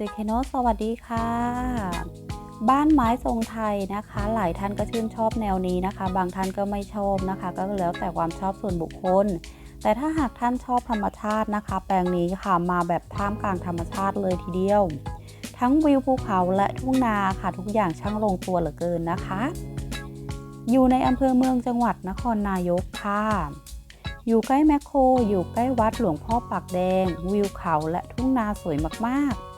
เจเคโนสวัสดีค่ะ บ้านไม้ทรงไทยนะคะ หลายท่านก็ชื่นชอบแนวนี้นะคะ บางท่านก็ไม่ชอบนะคะ ก็แล้วแต่ความชอบส่วนบุคคล แต่ถ้าหากท่านชอบธรรมชาตินะคะ แปลงนี้ค่ะมาแบบท่ามกลางธรรมชาติเลยทีเดียว ทั้งวิวภูเขาและทุ่งนาค่ะทุกอย่างช่างลงตัวเหลือเกินนะคะ อยู่ในอำเภอเมืองจังหวัดนครนายกค่ะอยู่ใกล้แมคโคร อยู่ใกล้วัดหลวงพ่อปากแดง วิวเขาและทุ่งนาสวยมาก ๆ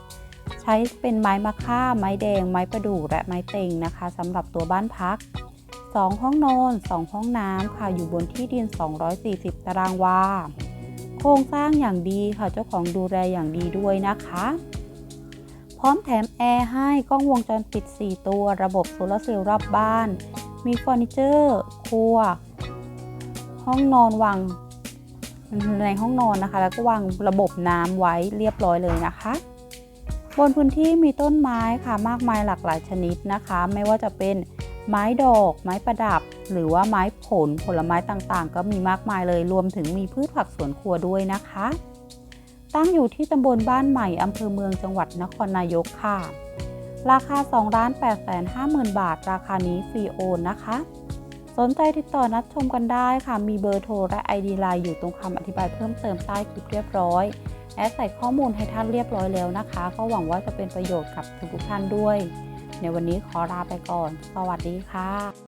ใช้เป็นไม้มะค่า ไม้แดง ไม้ประดู่และไม้เต็งนะคะสำหรับตัวบ้านพัก 2 ห้องนอน2ห้องน้ำค่ะอยู่บนที่ดิน 240 ตารางวา โครงสร้างอย่างดีค่ะเจ้าของดูแลอย่างดีด้วยนะคะ พร้อมแถมแอร์ให้กล้องวงจรปิด 4 ตัวระบบโซลาร์เซลล์รอบบ้าน มีเฟอร์นิเจอร์ ครัว ห้องนอนวางในห้องนอนนะคะ แล้วก็วางระบบน้ำไว้เรียบร้อยเลยนะคะ บนพื้นที่มีต้นไม้ค่ะมากมายหลากหลายชนิดนะคะ ไม่ว่าจะเป็นไม้ดอก ไม้ประดับ หรือว่าไม้ผลผลไม้ต่างๆ ก็มีมากมายเลยรวมถึงมีพืชผักสวนครัวด้วยนะคะ ตั้งอยู่ที่ตำบลบ้านใหม่อำเภอเมืองจังหวัดนครนายกค่ะ ราคา2ล้าน8 5 0 0 0 0 บาท ราคานี้ฟรีโอนนะคะ สนใจติดต่อนัดชมกันได้ค่ะ มีเบอร์โทรและ ID ไลน์อยู่ตรงคำอธิบายเพิ่มเติมใต้คลิปเรียบร้อย แอดใส่ข้อมูลให้ท่านเรียบร้อยแล้วนะคะ ก็หวังว่าจะเป็นประโยชน์กับทุกท่านด้วย ในวันนี้ขอลาไปก่อน สวัสดีค่ะ